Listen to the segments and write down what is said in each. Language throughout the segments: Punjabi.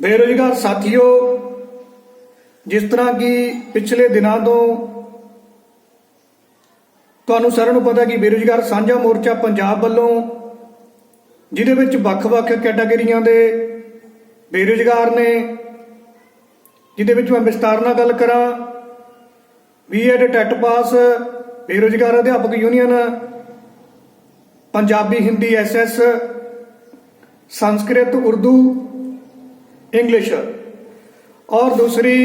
ਬੇਰੁਜ਼ਗਾਰ ਸਾਥੀਓ, ਜਿਸ ਤਰ੍ਹਾਂ ਕਿ ਪਿਛਲੇ ਦਿਨਾਂ ਤੋਂ ਤੁਹਾਨੂੰ ਸਾਰਿਆਂ ਨੂੰ ਪਤਾ ਕਿ ਬੇਰੁਜ਼ਗਾਰ ਸਾਂਝਾ ਮੋਰਚਾ ਪੰਜਾਬ ਵੱਲੋਂ, ਜਿਹਦੇ ਵਿੱਚ ਵੱਖ-ਵੱਖ ਕੈਟਾਗਰੀਆਂ ਦੇ ਬੇਰੁਜ਼ਗਾਰ ਨੇ, ਜਿਹਦੇ ਵਿੱਚ ਮੈਂ ਵਿਸਤਾਰ ਨਾਲ ਗੱਲ ਕਰਾਂ ਬੀਐਡ ਟੈਟ ਪਾਸ ਬੇਰੁਜ਼ਗਾਰ ਅਧਿਆਪਕ union, Punjabi Hindi SS Sanskrit Urdu English और दूसरी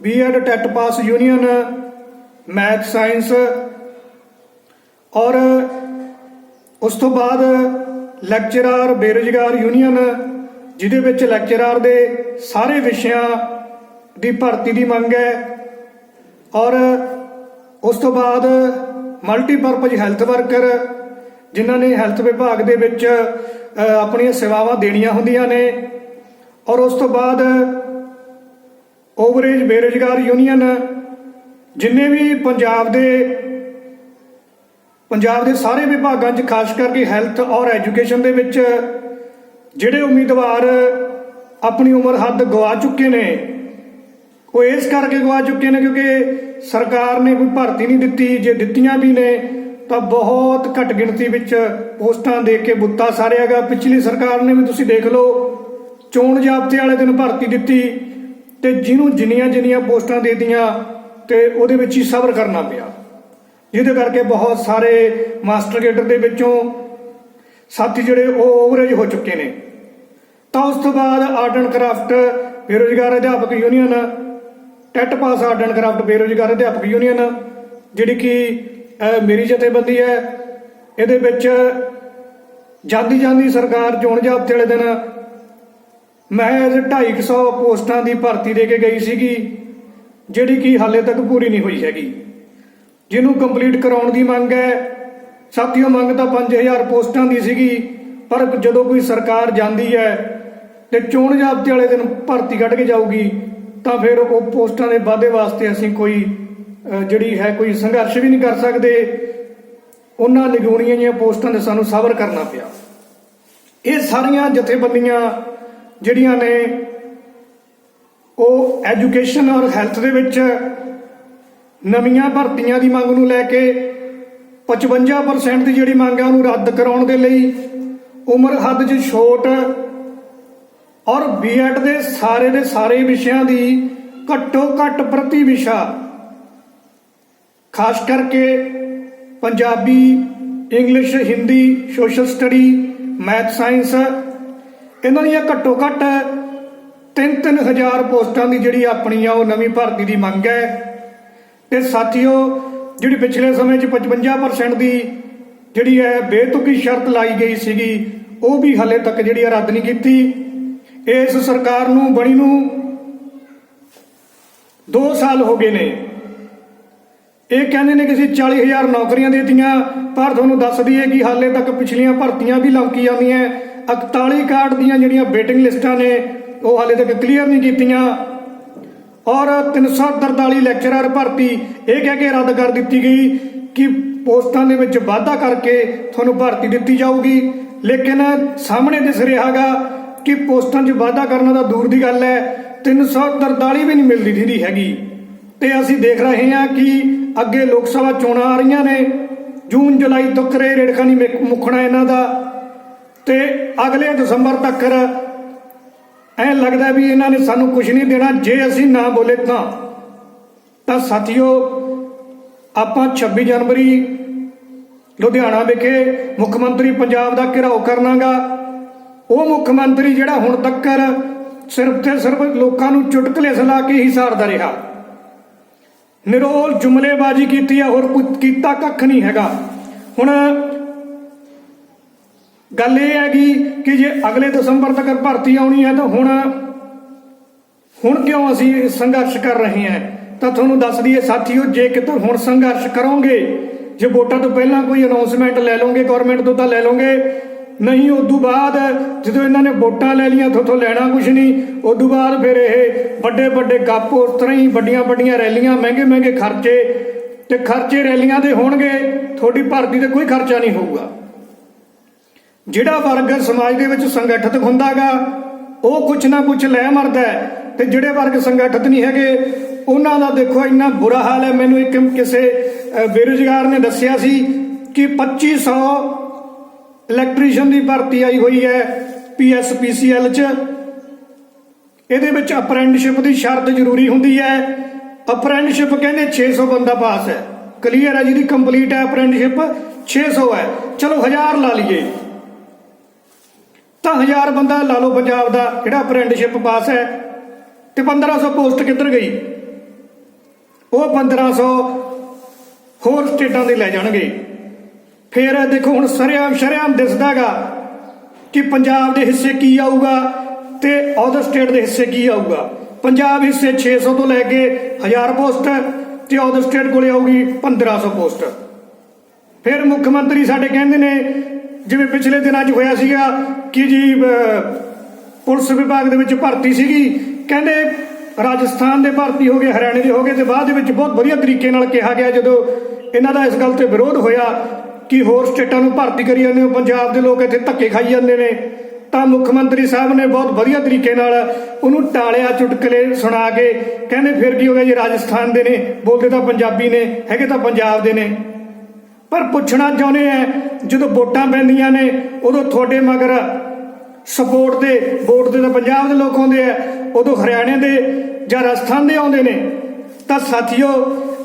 B Ed TET pass union math science ਔਰ ਉਸ ਤੋਂ ਬਾਅਦ ਲੈਕਚਰਰ ਬੇਰੁਜ਼ਗਾਰ ਯੂਨੀਅਨ ਜਿਹਦੇ ਵਿੱਚ ਲੈਕਚਰਰ ਦੇ ਸਾਰੇ ਵਿਸ਼ਿਆਂ ਦੀ ਭਰਤੀ ਦੀ ਮੰਗ ਹੈ ਔਰ ਉਸ ਤੋਂ ਬਾਅਦ ਮਲਟੀਪਰਪਜ਼ ਹੈਲਥ ਵਰਕਰ ਜਿਨ੍ਹਾਂ ਨੇ ਹੈਲਥ ਵਿਭਾਗ ਦੇ ਵਿੱਚ ਅ, ਆਪਣੀਆਂ ਸੇਵਾਵਾਂ ਦੇਣੀਆਂ ਹੁੰਦੀਆਂ ਨੇ ਔਰ ਉਸ ਤੋਂ ਬਾਅਦ ਓਵਰੇਜ ਬੇਰੁਜ਼ਗਾਰ ਯੂਨੀਅਨ, ਜਿੰਨੇ ਵੀ ਪੰਜਾਬ ਦੇ ਪੰਜਾਬ ਦੇ ਸਾਰੇ ਵਿਭਾਗਾਂ 'ਚ ਖਾਸ ਕਰਕੇ ਹੈਲਥ ਔਰ ਐਜੂਕੇਸ਼ਨ ਦੇ ਵਿੱਚ ਜਿਹੜੇ ਉਮੀਦਵਾਰ ਆਪਣੀ ਉਮਰ ਹੱਦ ਗਵਾ ਚੁੱਕੇ ਨੇ, ਉਹ ਇਸ ਕਰਕੇ ਗਵਾ ਚੁੱਕੇ ਨੇ ਕਿਉਂਕਿ ਸਰਕਾਰ ਨੇ ਕੋਈ ਭਰਤੀ ਨਹੀਂ ਦਿੱਤੀ, ਜੇ ਦਿੱਤੀਆਂ ਵੀ ਨੇ, ਤਾਂ ਬਹੁਤ ਘੱਟ ਗਿਣਤੀ ਵਿੱਚ ਪੋਸਟਾਂ ਦੇ ਕੇ ਬੁੱਤਾ ਸਾਰਿਆਗਾ ਪਿਛਲੀ ਸਰਕਾਰ ਨੇ ਵੀ ਤੁਸੀਂ ਦੇਖ ਲਓ ਚੋਣ ਜਾਬਤੇ ਵਾਲੇ ਦਿਨ ਭਰਤੀ ਦਿੱਤੀ ਤੇ ਜਿਹਨੂੰ ਜਿੰਨੀਆਂ ਜਿੰਨੀਆਂ ਪੋਸਟਾਂ ਦੇ ਦਿੱਤੀਆਂ ਤੇ ਉਹਦੇ ਵਿੱਚ ਹੀ ਸਬਰ ਕਰਨਾ ਪਿਆ। ਜਿਹਦੇ ਕਰਕੇ ਬਹੁਤ ਸਾਰੇ ਮਾਸਟਰ ਗੇਟਰ ਦੇ ਵਿੱਚੋਂ ਸਾਥੀ ਜਿਹੜੇ ਉਹ ਓਵਰੇਜ ਹੋ ਚੁੱਕੇ ਨੇ। ਤਾਂ ਉਸ ਤੋਂ ਬਾਅਦ ਆਰਟ ਐਂਡ ਕਰਾਫਟ ਬੇਰੁਜ਼ਗਾਰ ਅਧਿਆਪਕ union TET pass art and craft ਬੇਰੁਜ਼ਗਾਰ ਅਧਿਆਪਕ ਯੂਨੀਅਨ ਜਿਹੜੀ ਕਿ ਮੇਰੀ ਜਥੇਬੰਦੀ ਹੈ, ਇਹਦੇ ਵਿੱਚ ਜਾਂਦੀ ਜਾਂਦੀ ਸਰਕਾਰ ਚੋਣ ਜਾਬਤੇ ਵਾਲੇ ਦਿਨ ਮਹਿਜ਼ 250 ਪੋਸਟਾਂ ਦੀ ਭਰਤੀ ਦੇ ਕੇ ਗਈ ਸੀਗੀ, ਜਿਹੜੀ ਕਿ ਹਾਲੇ ਤੱਕ ਪੂਰੀ ਨਹੀਂ ਹੋਈ ਹੈਗੀ। ਜਿਹਨੂੰ ਕੰਪਲੀਟ ਕਰਾਉਣ ਦੀ ਮੰਗ ਹੈ, ਸਾਥੀਓ ਮੰਗ ਤਾਂ 5000 ਪੋਸਟਾਂ ਦੀ ਸੀਗੀ, ਪਰ ਜਦੋਂ ਕੋਈ ਸਰਕਾਰ ਜਾਂਦੀ ਹੈ ਤੇ ਚੋਣ ਜਾਬਤੇ ਵਾਲੇ ਦਿਨ ਭਰਤੀ ਕੱਢ ਕੇ ਜਾਊਗੀ, ਤਾਂ ਫਿਰ ਉਹ ਪੋਸਟਾਂ ਦੇ ਵਾਧੇ ਵਾਸਤੇ ਅਸੀਂ ਕੋਈ ਜਿਹੜੀ ਹੈ ਕੋਈ ਸੰਘਰਸ਼ ਵੀ ਨਹੀਂ ਕਰ ਸਕਦੇ। ਉਹਨਾਂ ਨਿਗੂਣੀਆਂ ਜੀਆਂ ਪੋਸਟਾਂ ਦੇ ਸਾਨੂੰ ਸਬਰ ਕਰਨਾ ਪਿਆ। ਇਹ ਸਾਰੀਆਂ ਜਥੇਬੰਦੀਆਂ ਜਿਹੜੀਆਂ ਨੇ ਉਹ ਐਜੂਕੇਸ਼ਨ ਔਰ ਹੈਲਥ ਦੇ ਵਿੱਚ ਨਵੀਆਂ ਭਰਤੀਆਂ ਦੀ ਮੰਗ ਨੂੰ ਲੈ ਕੇ 55% ਦੀ ਜਿਹੜੀ ਮੰਗ ਹੈ ਉਹਨੂੰ ਰੱਦ ਕਰਾਉਣ ਦੇ ਲਈ ਉਮਰ ਹੱਦ 'ਚ ਛੋਟ ਔਰ ਬੀਐਡ ਦੇ ਸਾਰੇ ਦੇ ਸਾਰੇ ਵਿਸ਼ਿਆਂ ਦੀ ਘੱਟੋ ਘੱਟ ਪ੍ਰਤੀ ਵਿਸ਼ਾ, ਖਾਸ ਕਰਕੇ Punjabi, English, Hindi, social study, math, science ਇਹਨਾਂ ਦੀਆਂ ਘੱਟੋ ਘੱਟ 3-3000 ਪੋਸਟਾਂ ਦੀ ਜਿਹੜੀ ਆਪਣੀ ਆ, ਉਹ ਨਵੀਂ ਭਰਤੀ ਦੀ ਮੰਗ ਹੈ। ਤੇ ਸਾਥੀਓ, ਜਿਹੜੀ ਪਿਛਲੇ ਸਮੇਂ 'ਚ 55% ਦੀ ਜਿਹੜੀ ਹੈ, ਬੇਤੁਕੀ ਸ਼ਰਤ ਲਾਈ ਗਈ ਸੀਗੀ, ਉਹ ਵੀ ਹਲੇ ਤੱਕ ਜਿਹੜੀ ਹੈ ਰੱਦ ਨਹੀਂ ਕੀਤੀ। ਇਸ ਸਰਕਾਰ ਨੂੰ, ਬਣੀ ਨੂੰ 2 ਸਾਲ ਹੋ ਗਏ ਨੇ। ਇਹ ਕਹਿੰਦੇ ਨੇ ਕਿ ਅਸੀਂ 40000 ਨੌਕਰੀਆਂ ਦੇਤੀਆਂ। ਪਰ ਤੁਹਾਨੂੰ ਦੱਸ ਦਈਏ ਕਿ ਹਾਲੇ ਤੱਕ ਪਿਛਲੀਆਂ ਭਰਤੀਆਂ ਵੀ ਲੰਕੀ ਜਾਂਦੀਆਂ। 41 ਕਾਰਡ ਦੀਆਂ ਜਿਹੜੀਆਂ ਵੇਟਿੰਗ ਲਿਸਟਾਂ ਨੇ, ਉਹ ਹਾਲੇ ਤੱਕ ਕਲੀਅਰ ਨਹੀਂ ਕੀਤੀਆਂ। ਔਰ 343 ਲੈਕਚਰਰ ਭਰਤੀ, ਇਹ ਕਹਿ ਕੇ ਰੱਦ ਕਰ ਦਿੱਤੀ ਗਈ ਕਿ ਪੋਸਟਾਂ ਦੇ ਵਿੱਚ ਵਾਧਾ ਕਰਕੇ ਤੁਹਾਨੂੰ ਭਰਤੀ ਦਿੱਤੀ ਜਾਊਗੀ। ਲੇਕਿਨ ਸਾਹਮਣੇ ਦਿਸ ਰਿਹਾਗਾ ਕਿ ਪੋਸਟਾਂ 'ਚ ਵਾਧਾ ਕਰਨਾ ਤਾਂ ਦੂਰ ਦੀ ਗੱਲ ਹੈ 343 ਵੀ ਨਹੀਂ ਮਿਲਦੀ ਦੀਦੀ ਹੈਗੀ। ਤੇ ਅਸੀਂ ਦੇਖ ਰਹੇ ਹਾਂ ਕਿ ਅੱਗੇ ਲੋਕ ਸਭਾ ਚੋਣਾਂ ਆ ਰਹੀਆਂ ਨੇ, ਜੂਨ ਜੁਲਾਈ ਤੱਕ ਇਹ ਰੇੜਖਾਨੀ ਮਿਕ- ਮੁੱਕਣਾ ਇਹਨਾਂ ਦਾ। ਤੇ ਅਗਲੇ ਦਸੰਬਰ ਤੱਕ ਐ ਲੱਗਦਾ ਵੀ ਇਹਨਾਂ ਨੇ ਸਾਨੂੰ ਕੁਝ ਨਹੀਂ ਦੇਣਾ, ਜੇ ਅਸੀਂ ਨਾ ਬੋਲੇ ਤਾਂ। ਤਾਂ ਸਾਥੀਓ, ਆਪਾਂ 26 ਜਨਵਰੀ ਲੁਧਿਆਣਾ ਵਿਖੇ ਮੁੱਖ ਮੰਤਰੀ ਪੰਜਾਬ ਦਾ ਘਿਰਾਓ ਕਰਨਾਗਾ। ਉਹ ਮੁੱਖ ਮੰਤਰੀ ਜਿਹੜਾ ਹੁਣ ਤੱਕ ਸਿਰਫ ਤੇ ਸਿਰਫ ਲੋਕਾਂ ਨੂੰ ਚੁਟਕਲੇ ਸੁਣਾ ਕੇ ਹੀ ਸਾਰਦਾ ਰਿਹਾ। ਨਿਰੋਲ ਜੁਮਲੇਬਾਜ਼ੀ ਕੀਤੀ ਆ, ਹੋਰ ਕੁਝ ਕੀਤਾ ਕੱਖ ਨਹੀਂ ਹੈਗਾ। ਹੁਣ ਗੱਲ ਇਹ ਹੈਗੀ ਕਿ ਜੇ ਅਗਲੇ ਦਸੰਬਰ ਤੱਕ ਭਰਤੀ ਆਉਣੀ ਹੈ ਤਾਂ ਹੁਣ ਹੁਣ ਕਿਉਂ ਅਸੀਂ ਸੰਘਰਸ਼ ਕਰ ਰਹੇ ਹਾਂ? ਤਾਂ ਤੁਹਾਨੂੰ ਦੱਸ ਦਈਏ ਸਾਥੀਓ, ਜੇ ਕਿਤੇ ਹੁਣ ਸੰਘਰਸ਼ ਕਰੋਗੇ, ਜੇ ਵੋਟਾਂ ਤੋਂ ਪਹਿਲਾਂ ਕੋਈ ਅਨਾਉਂਸਮੈਂਟ ਲੈ ਲਓਗੇ ਗਵਰਨਮੈਂਟ ਤੋਂ ਤਾਂ ਲੈ ਲਓਗੇ, ਨਹੀਂ, ਉਦੋਂ ਬਾਅਦ ਜਦੋਂ ਇਹਨਾਂ ਨੇ ਵੋਟਾਂ ਲੈ ਲੀਆਂ ਤੁਹਾਥੋਂ ਲੈਣਾ ਕੁਝ ਨਹੀਂ। ਉਦੋਂ ਬਾਅਦ ਫਿਰ ਇਹ ਵੱਡੇ ਵੱਡੇ ਗੱਪ ਉਸ ਤਰ੍ਹਾਂ ਹੀ ਵੱਡੀਆਂ ਵੱਡੀਆਂ ਰੈਲੀਆਂ ਮਹਿੰਗੇ ਮਹਿੰਗੇ ਖਰਚੇ, ਤੇ ਖਰਚੇ ਰੈਲੀਆਂ ਦੇ ਹੋਣਗੇ, ਤੁਹਾਡੀ ਭਰਤੀ ਤੇ ਕੋਈ ਖਰਚਾ ਨਹੀਂ ਹੋਊਗਾ। ਜਿਹੜਾ ਵਰਗ ਸਮਾਜ ਦੇ ਵਿੱਚ ਸੰਗਠਿਤ ਹੁੰਦਾਗਾ, ਉਹ ਕੁਛ ਨਾ ਕੁਛ ਲੈ ਮਰਦਾ ਹੈ। ਤੇ ਜਿਹੜੇ ਵਰਗ ਸੰਗਠਿਤ ਨਹੀਂ ਹੈਗੇ, ਉਹਨਾਂ ਦਾ ਦੇਖੋ ਇੰਨਾ ਬੁਰਾ ਹਾਲ ਹੈ। ਮੈਨੂੰ ਇੱਕ ਕਿਸੇ ਬੇਰੁਜ਼ਗਾਰ ਨੇ ਦੱਸਿਆ ਸੀ ਕਿ 2500 ਇਲੈਕਟ੍ਰੀਸ਼ੀਅਨ ਦੀ ਭਰਤੀ ਆਈ ਹੋਈ ਹੈ ਪੀਐਸਪੀਸੀਐਲ ਚ। ਇਹਦੇ ਵਿੱਚ ਅਪ੍ਰੈਂਟਿਸਸ਼ਿਪ ਦੀ ਸ਼ਰਤ ਜ਼ਰੂਰੀ ਹੁੰਦੀ ਹੈ। ਅਪ੍ਰੈਂਟਿਸਸ਼ਿਪ ਕਹਿੰਦੇ 600 ਬੰਦਾ ਪਾਸ ਹੈ। ਕਲੀਅਰ ਹੈ ਜਿਹਦੀ ਕੰਪਲੀਟ ਹੈ ਅਪ੍ਰੈਂਟਿਸਸ਼ਿਪ 600 ਹੈ। ਚਲੋ 1000 ਲਾ ਲਈਏ। ਤਾਂ 1000 ਬੰਦਾ ਲਾ ਲਓ ਪੰਜਾਬ ਦਾ, ਜਿਹੜਾ ਅਪ੍ਰੈਂਟਿਸਸ਼ਿਪ ਪਾਸ ਹੈ, ਤੇ 1500 ਪੋਸਟ ਕਿੱਧਰ ਗਈ? ਉਹ 1500 ਹੋਰ ਸਟੇਟਾਂ ਦੇ ਲੈ ਜਾਣਗੇ। ਫਿਰ ਦੇਖੋ ਹੁਣ ਸਰਿਆਮ, ਸ਼ਰਿਆਮ ਦਿਸਦਾਗਾ ਕਿ ਪੰਜਾਬ ਦੇ ਹਿੱਸੇ ਕੀ ਆਊਗਾ ਤੇ ਆਦਰ ਸਟੇਟ ਦੇ ਹਿੱਸੇ ਕੀ ਆਊਗਾ। ਪੰਜਾਬ ਹਿੱਸੇ 600 ਤੋਂ ਲੈ ਕੇ 1000 ਪੋਸਟ ਤੇ ਆਦਰ ਸਟੇਟ ਕੋਲੇ ਆਊਗੀ 1500 ਪੋਸਟ ਫਿਰ ਮੁੱਖ ਮੰਤਰੀ ਸਾਡੇ ਕਹਿੰਦੇ ਨੇ ਜਿਵੇਂ ਪਿਛਲੇ ਦਿਨਾਂ 'ਚ ਹੋਇਆ ਸੀਗਾ ਕਿ ਜੀ ਪੁਲਿਸ ਵਿਭਾਗ ਦੇ ਵਿੱਚ ਭਰਤੀ ਸੀਗੀ। ਕਹਿੰਦੇ ਰਾਜਸਥਾਨ ਦੇ ਭਰਤੀ ਹੋ ਗਏ, ਹਰਿਆਣੇ ਦੇ ਹੋ ਗਏ ਤੇ ਬਾਅਦ ਦੇ ਵਿੱਚ ਬਹੁਤ ਵਧੀਆ ਤਰੀਕੇ ਨਾਲ ਕਿਹਾ ਗਿਆ ਜਦੋਂ ਇਹਨਾਂ ਦਾ ਇਸ ਗੱਲ ਤੇ ਵਿਰੋਧ ਹੋਇਆ ਕਿ ਹੋਰ ਸਟੇਟਾਂ ਨੂੰ ਭਰਤੀ ਕਰੀ ਜਾਂਦੇ ਹੋ, ਪੰਜਾਬ ਦੇ ਲੋਕ ਇੱਥੇ ਧੱਕੇ ਖਾਈ ਜਾਂਦੇ ਨੇ। ਤਾਂ ਮੁੱਖ ਮੰਤਰੀ ਸਾਹਿਬ ਨੇ ਬਹੁਤ ਵਧੀਆ ਤਰੀਕੇ ਨਾਲ ਉਹਨੂੰ ਟਾਲਿਆ, ਚੁਟਕਲੇ ਸੁਣਾ ਕੇ ਕਹਿੰਦੇ ਫਿਰ ਕੀ ਹੋ ਗਿਆ ਜੀ, ਰਾਜਸਥਾਨ ਦੇ ਨੇ, ਬੋਲਦੇ ਤਾਂ ਪੰਜਾਬੀ ਨੇ, ਹੈਗੇ ਤਾਂ ਪੰਜਾਬ ਦੇ ਨੇ। ਪਰ ਪੁੱਛਣਾ ਚਾਹੁੰਦੇ ਆ, ਜਦੋਂ ਵੋਟਾਂ ਪੈਂਦੀਆਂ ਨੇ, ਉਦੋਂ ਤੁਹਾਡੇ ਮਗਰ ਸਪੋਰਟ ਦੇ, ਵੋਟ ਦੇ ਤਾਂ ਪੰਜਾਬ ਦੇ ਲੋਕ ਆਉਂਦੇ ਆ, ਉਦੋਂ ਹਰਿਆਣੇ ਦੇ ਜਾਂ ਰਾਜਸਥਾਨ ਦੇ ਆਉਂਦੇ ਨੇ। ਤਾਂ ਸਾਥੀਓ,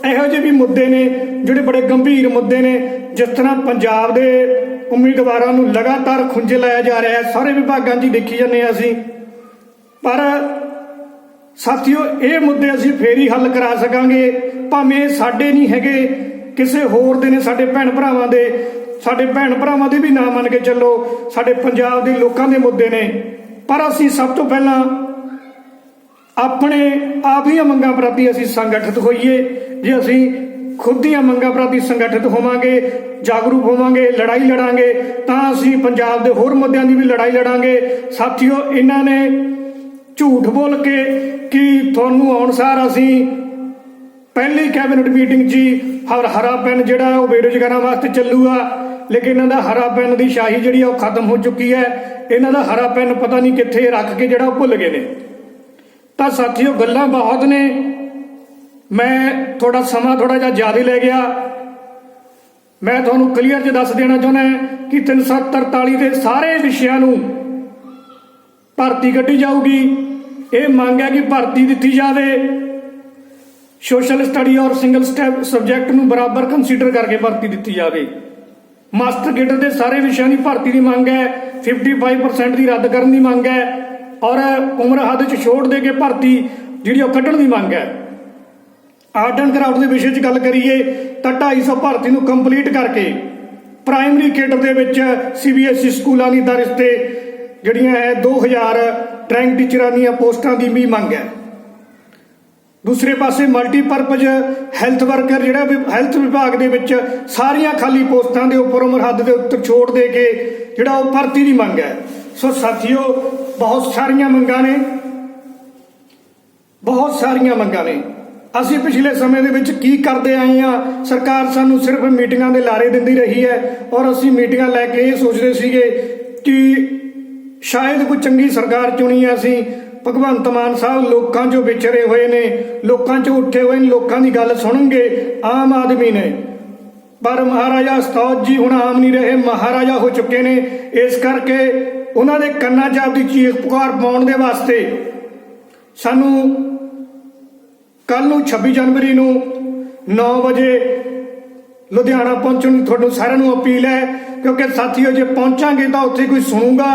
ਇਹੋ ਜਿਹੇ ਵੀ ਮੁੱਦੇ ਨੇ, ਜਿਹੜੇ ਬੜੇ ਗੰਭੀਰ ਮੁੱਦੇ ਨੇ, ਜਿਸ ਤਰ੍ਹਾਂ ਪੰਜਾਬ ਦੇ ਉਮੀਦਵਾਰਾਂ ਨੂੰ ਲਗਾਤਾਰ ਖੁੰਝੇ ਲਾਇਆ ਜਾ ਰਿਹਾ ਹੈ। ਸਾਰੇ ਵਿਭਾਗਾਂ 'ਚ ਹੀ ਦੇਖੀ ਜਾਂਦੇ ਆ ਅਸੀਂ। ਪਰ ਸਾਥੀਓ, ਇਹ ਮੁੱਦੇ ਅਸੀਂ ਫੇਰ ਹੀ ਹੱਲ ਕਰਾ ਸਕਾਂਗੇ। ਭਾਵੇਂ ਸਾਡੇ ਨਹੀਂ ਹੈਗੇ ਕਿਸੇ ਹੋਰ ਦੇ ਨੇ, ਸਾਡੇ ਭੈਣ ਭਰਾਵਾਂ ਦੇ, ਸਾਡੇ ਭੈਣ ਭਰਾਵਾਂ ਦੇ ਵੀ ਨਾ ਮੰਨ ਕੇ ਚੱਲੋ, ਸਾਡੇ ਪੰਜਾਬ ਦੇ ਲੋਕਾਂ ਦੇ ਮੁੱਦੇ ਨੇ। ਪਰ ਅਸੀਂ ਸਭ ਤੋਂ ਪਹਿਲਾਂ ਆਪਣੇ ਆਪ ਦੀਆਂ ਮੰਗਾਂ ਪ੍ਰਤੀ ਅਸੀਂ ਸੰਗਠਿਤ ਹੋਈਏ। ਜੇ ਅਸੀਂ ਖੁਦ ਦੀਆਂ ਮੰਗਾਂ ਪ੍ਰਤੀ ਸੰਗਠਿਤ ਹੋਵਾਂਗੇ, ਜਾਗਰੂਕ ਹੋਵਾਂਗੇ, ਲੜਾਈ ਲੜਾਂਗੇ, ਤਾਂ ਅਸੀਂ ਪੰਜਾਬ ਦੇ ਹੋਰ ਮੁੱਦਿਆਂ ਦੀ ਵੀ ਲੜਾਈ ਲੜਾਂਗੇ। ਸਾਥੀਓ, ਇਹਨਾਂ ਨੇ ਝੂਠ ਬੋਲ ਕੇ ਕਿ ਤੁਹਾਨੂੰ ਅਨੁਸਾਰ ਅਸੀਂ ਪਹਿਲੀ ਕੈਬਨਿਟ ਮੀਟਿੰਗ 'ਚ ਹੀ ਹਰ ਹਰਾ ਪੈਨ ਜਿਹੜਾ ਉਹ ਬੇਰੁਜ਼ਗਾਰਾਂ ਵਾਸਤੇ ਚੱਲੂਗਾ, ਲੇਕਿਨ ਇਹਨਾਂ ਦਾ ਹਰਾ ਪੈਨ ਦੀ ਸ਼ਾਹੀ ਜਿਹੜੀ ਆ ਉਹ ਖਤਮ ਹੋ ਚੁੱਕੀ ਹੈ। ਇਹਨਾਂ ਦਾ ਹਰਾ ਪੈਨ ਪਤਾ ਨਹੀਂ ਕਿੱਥੇ ਰੱਖ ਕੇ ਜਿਹੜਾ ਉਹ ਭੁੱਲ ਗਏ ਨੇ। ਤਾਂ ਸਾਥੀਓ, ਗੱਲਾਂ ਬਹੁਤ ਨੇ। ਮੈਂ ਥੋੜਾ ਸਮਾਂ ਥੋੜਾ ਜਿਹਾ ਜ਼ਿਆਦਾ ਲੈ ਗਿਆ। ਮੈਂ ਤੁਹਾਨੂੰ ਕਲੀਅਰ ਜਿਹਾ ਦੱਸ ਦੇਣਾ ਚਾਹੁੰਦਾ ਕਿ 343 ਦੇ ਸਾਰੇ ਵਿਸ਼ਿਆਂ ਨੂੰ ਭਰਤੀ ਕੱਢੀ ਜਾਊਗੀ। ਇਹ ਮੰਗ ਹੈ ਕਿ ਭਰਤੀ ਦਿੱਤੀ ਜਾਵੇ। ਸੋਸ਼ਲ ਸਟੱਡੀ ਔਰ ਸਿੰਗਲ ਸਟੈਪ ਸਬਜੈਕਟ ਨੂੰ ਬਰਾਬਰ ਕੰਸੀਡਰ ਕਰਕੇ ਭਰਤੀ ਦਿੱਤੀ ਜਾਵੇ। ਮਾਸਟਰ ਗੇਟਰ ਦੇ ਸਾਰੇ ਵਿਸ਼ਿਆਂ ਦੀ ਭਰਤੀ ਦੀ ਮੰਗ ਹੈ 55% ਦੀ ਰੱਦ ਕਰਨ ਦੀ ਮੰਗ ਹੈ ਔਰ ਉਮਰ ਹੱਦ 'ਚ ਛੋੜ ਦੇ ਕੇ ਭਰਤੀ ਜਿਹੜੀ ਉਹ ਕੱਢਣ ਦੀ ਮੰਗ ਹੈ। ਆਰਟ ਐਂਡ ਕਰਾਫਟ ਦੇ ਵਿਸ਼ੇ 'ਚ ਗੱਲ ਕਰੀਏ ਤਾਂ 250 ਭਰਤੀ ਨੂੰ ਕੰਪਲੀਟ ਕਰਕੇ ਪ੍ਰਾਇਮਰੀ ਕੇਡਰ ਦੇ ਵਿੱਚ ਸੀਬੀਐਸਈ ਸਕੂਲਾਂ ਦੀ ਦਰਜ ਤੇ ਜਿਹੜੀਆਂ ਹੈ 2000 ਟ੍ਰੈਂਕ ਟੀਚਰਾਂ ਦੀਆਂ ਪੋਸਟਾਂ ਦੀ ਵੀ ਮੰਗ ਹੈ। ਦੂਸਰੇ ਪਾਸੇ ਮਲਟੀਪਰਪਜ਼ ਹੈਲਥ ਵਰਕਰ ਜਿਹੜਾ ਵੀ ਹੈਲਥ ਵਿਭਾਗ ਦੇ ਵਿੱਚ ਸਾਰੀਆਂ ਖਾਲੀ ਪੋਸਟਾਂ ਦੇ ਉੱਪਰ ਉਮਰ ਹੱਦ ਦੇ ਉੱਤੇ ਛੋੜ ਦੇ ਕੇ ਜਿਹੜਾ ਉਹ ਭਰਤੀ ਦੀ ਮੰਗ ਹੈ। ਸੋ ਸਾਥੀਓ, ਬਹੁਤ ਸਾਰੀਆਂ ਮੰਗਾਂ ਨੇ। ਬਹੁਤ ਸਾਰੀਆਂ ਮੰਗਾਂ ਨੇ। ਅਸੀਂ ਪਿਛਲੇ ਸਮੇਂ ਦੇ ਵਿੱਚ ਕੀ ਕਰਦੇ ਆਏ ਆ ਸਰਕਾਰ ਸਾਨੂੰ ਸਿਰਫ ਮੀਟਿੰਗਾਂ ਦੇ ਲਾਰੇ ਦਿੰਦੀ ਰਹੀ ਹੈ ਔਰ ਅਸੀਂ ਮੀਟਿੰਗਾਂ ਲੈ ਕੇ ਇਹ ਸੋਚਦੇ ਸੀਗੇ ਕਿ ਸ਼ਾਇਦ ਕੋਈ ਚੰਗੀ ਸਰਕਾਰ ਚੁਣੀ ਹੈ ਅਸੀਂ। ਭਗਵੰਤ ਮਾਨ ਸਾਹਿਬ ਲੋਕਾਂ 'ਚੋਂ ਵਿਚਰੇ ਹੋਏ ਨੇ, ਲੋਕਾਂ 'ਚੋਂ ਉੱਠੇ ਹੋਏ ਨੇ, ਲੋਕਾਂ ਦੀ ਗੱਲ ਸੁਣਨਗੇ, ਆਮ ਆਦਮੀ ਨੇ। ਪਰ ਮਹਾਰਾਜਾ ਸਤੌਜ ਜੀ ਹੁਣ ਆਮ ਨਹੀਂ ਰਹੇ, ਮਹਾਰਾਜਾ ਹੋ ਚੁੱਕੇ ਨੇ। ਇਸ ਕਰਕੇ ਉਹਨਾਂ ਦੇ ਕੰਨਾਂ 'ਚ ਆਪਦੀ ਚੀਖ ਪੁਕਾਰ ਪਾਉਣ ਦੇ ਵਾਸਤੇ ਸਾਨੂੰ ਕੱਲ ਨੂੰ 26 ਜਨਵਰੀ ਨੂੰ 9 ਵਜੇ ਲੁਧਿਆਣਾ ਪਹੁੰਚਣ ਦੀ ਤੁਹਾਨੂੰ ਸਾਰਿਆਂ ਨੂੰ ਅਪੀਲ ਹੈ, ਕਿਉਂਕਿ ਸਾਥੀਓ ਜੇ ਪਹੁੰਚਾਂਗੇ ਤਾਂ ਉੱਥੇ ਕੋਈ ਸੁਣੂਗਾ,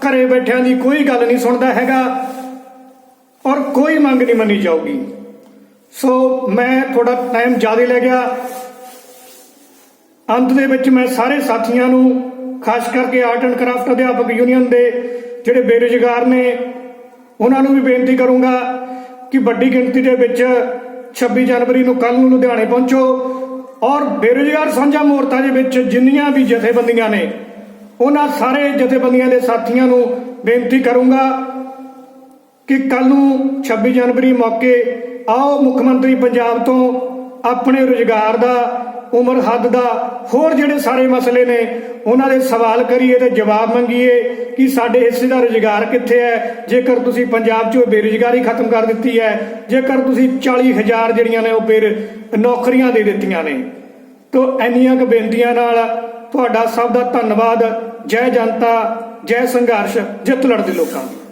ਘਰੇ ਬੈਠਿਆਂ ਦੀ ਕੋਈ ਗੱਲ ਨਹੀਂ ਸੁਣਦਾ ਹੈਗਾ। ਔਰ ਕੋਈ ਮੰਗ ਨਹੀਂ ਮੰਨੀ ਜਾਊਗੀ। ਸੋ ਮੈਂ ਥੋੜਾ ਟਾਈਮ ਜ਼ਿਆਦਾ ਲੈ ਗਿਆ। ਅੰਤ ਦੇ ਵਿੱਚ ਮੈਂ ਸਾਰੇ ਸਾਥੀਆਂ ਨੂੰ, ਖਾਸ ਕਰਕੇ ਆਰਟ ਐਂਡ ਕਰਾਫਟ ਅਧਿਆਪਕ ਯੂਨੀਅਨ ਦੇ ਜਿਹੜੇ ਬੇਰੁਜ਼ਗਾਰ ਨੇ, ਉਹਨਾਂ ਨੂੰ ਵੀ ਬੇਨਤੀ ਕਰੂੰਗਾ ਕਿ ਵੱਡੀ ਗਿਣਤੀ ਦੇ ਵਿੱਚ 26 ਜਨਵਰੀ ਨੂੰ ਕੱਲ ਨੂੰ ਲੁਧਿਆਣੇ ਪਹੁੰਚੋ ਔਰ ਬੇਰੁਜ਼ਗਾਰ ਸਾਂਝਾ ਮੋਰਚਾ ਦੇ ਵਿੱਚ ਜਿੰਨੀਆਂ ਵੀ ਜਥੇਬੰਦੀਆਂ ਨੇ, ਉਹਨਾਂ ਸਾਰੇ ਜਥੇਬੰਦੀਆਂ ਦੇ ਸਾਥੀਆਂ ਨੂੰ ਬੇਨਤੀ ਕਰੂੰਗਾ ਕਿ ਕੱਲ ਨੂੰ 26 ਜਨਵਰੀ ਮੌਕੇ ਆਓ ਮੁੱਖ ਮੰਤਰੀ ਪੰਜਾਬ ਤੋਂ ਆਪਣੇ ਰੁਜ਼ਗਾਰ ਦਾ, ਉਮਰ ਹੱਦ ਦਾ, ਹੋਰ ਜਿਹੜੇ ਸਾਰੇ ਮਸਲੇ ਨੇ, ਉਹਨਾਂ ਦੇ ਸਵਾਲ ਕਰੀਏ ਤੇ ਜਵਾਬ ਮੰਗੀਏ ਕਿ ਸਾਡੇ ਹਿੱਸੇ ਦਾ ਰੁਜ਼ਗਾਰ ਕਿੱਥੇ ਹੈ? ਜੇਕਰ ਤੁਸੀਂ ਪੰਜਾਬ 'ਚੋਂ ਬੇਰੁਜ਼ਗਾਰੀ ਖਤਮ ਕਰ ਦਿੱਤੀ ਹੈ, ਜੇਕਰ ਤੁਸੀਂ 40000 ਜਿਹੜੀਆਂ ਨੇ ਉਹ ਫਿਰ ਨੌਕਰੀਆਂ ਦੇ ਦਿੱਤੀਆਂ ਨੇ। ਤੋ ਇੰਨੀਆਂ ਕੁ ਬੇਨਤੀਆਂ ਨਾਲ ਤੁਹਾਡਾ ਸਭ ਦਾ ਧੰਨਵਾਦ। ਜੈ ਜਨਤਾ, ਜੈ ਸੰਘਰਸ਼, ਜਿੱਤ ਲੜਦੇ ਲੋਕਾਂ ਦੀ।